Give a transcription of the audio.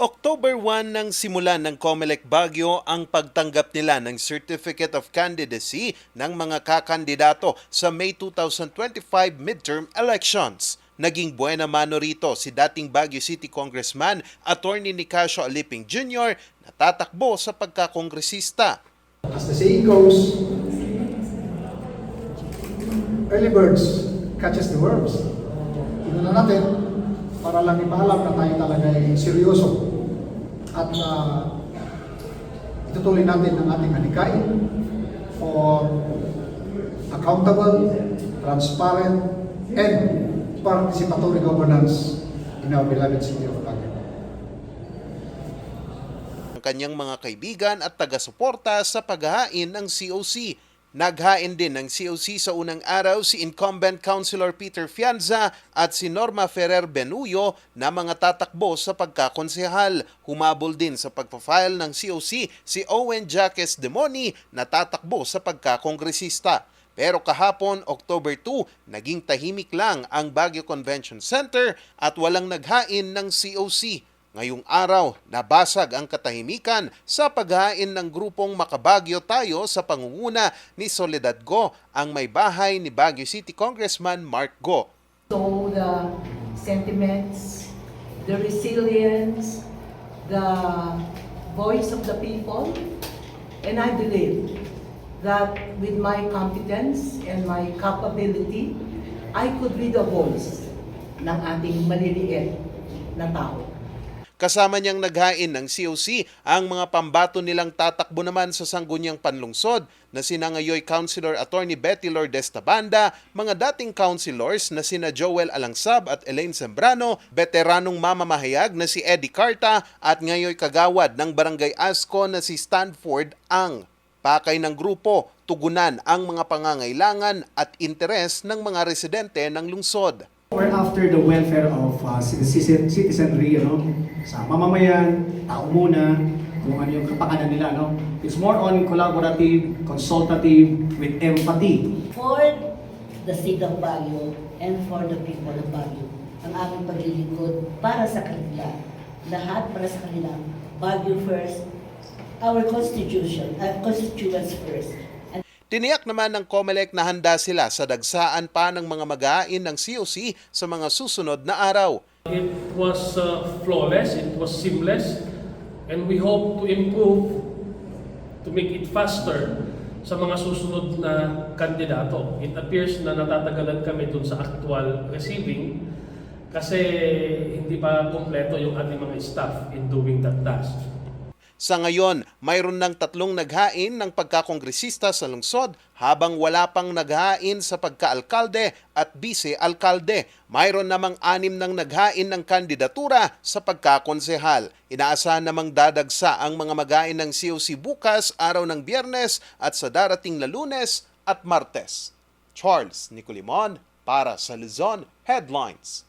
October 1 nang simulan ng COMELEC Baguio ang pagtanggap nila ng Certificate of Candidacy ng mga kakandidato sa May 2025 midterm elections. Naging buena mano rito si dating Baguio City Congressman Attorney Nicasio Aliping Jr. na tatakbo sa pagkakongresista. As the saying goes, early birds catches the worms. Tingnan na natin para lang ipaalam na tayo talaga ay seryoso at uh, itutuloy natin ang ating halikain for accountable, transparent, and participatory governance in our beloved city of Baguio. ang kanyang mga kaibigan at taga-suporta sa paghahain ng COC. Naghain din ng COC sa unang araw si incumbent Councilor Peter Fianza at si Norma Ferrer Benuyo na mga tatakbo sa pagkakonsehal. Humabol din sa pagpafile ng COC si Owen Jaques Demoni na tatakbo sa pagkakongresista. Pero kahapon, October 2, naging tahimik lang ang Baguio Convention Center at walang naghain ng COC. Ngayong araw, nabasag ang katahimikan sa paghain ng grupong Makabagyo Tayo sa pangunguna ni Soledad Go, ang may bahay ni Baguio City Congressman Mark Go. So the sentiments, the resilience, the voice of the people, and I believe that with my competence and my capability, I could be the voice ng ating maliliit na tao. Kasama niyang naghain ng COC ang mga pambato nilang tatakbo naman sa sangguniang panlungsod na sina ngayoy Councilor Attorney Betty Lourdes Tabanda, mga dating councilors na sina Joel Alangsab at Elaine Sembrano, veteranong mamamahayag na si Eddie Carta at ngayoy kagawad ng Barangay Asco na si Stanford Ang. Pakay ng grupo, tugunan ang mga pangangailangan at interes ng mga residente ng lungsod. We're after the welfare of uh, citizen, citizenry, know, sa mamamayan, tao muna, kung ano yung kapakanan nila, no? It's more on collaborative, consultative, with empathy. for the city of Baguio and for the people of Baguio. Ang aming paglilingkod para sa kanila. Lahat para sa kanila. Baguio first, our constitution, uh, constituents first. Tiniyak naman ng COMELEC na handa sila sa dagsaan pa ng mga mag-aain ng COC sa mga susunod na araw. It was uh, flawless, it was seamless, and we hope to improve to make it faster sa mga susunod na kandidato. It appears na natatagalan kami dun sa actual receiving kasi hindi pa kompleto yung ating mga staff in doing that task. Sa ngayon, mayroon ng tatlong naghain ng pagkakongresista sa lungsod habang wala pang naghain sa pagkaalkalde at bise-alkalde. Mayroon namang anim ng naghain ng kandidatura sa pagkakonsehal. Inaasahan namang dadagsa ang mga maghain ng COC bukas, araw ng biyernes at sa darating na lunes at martes. Charles Nicolimon para sa Luzon Headlines.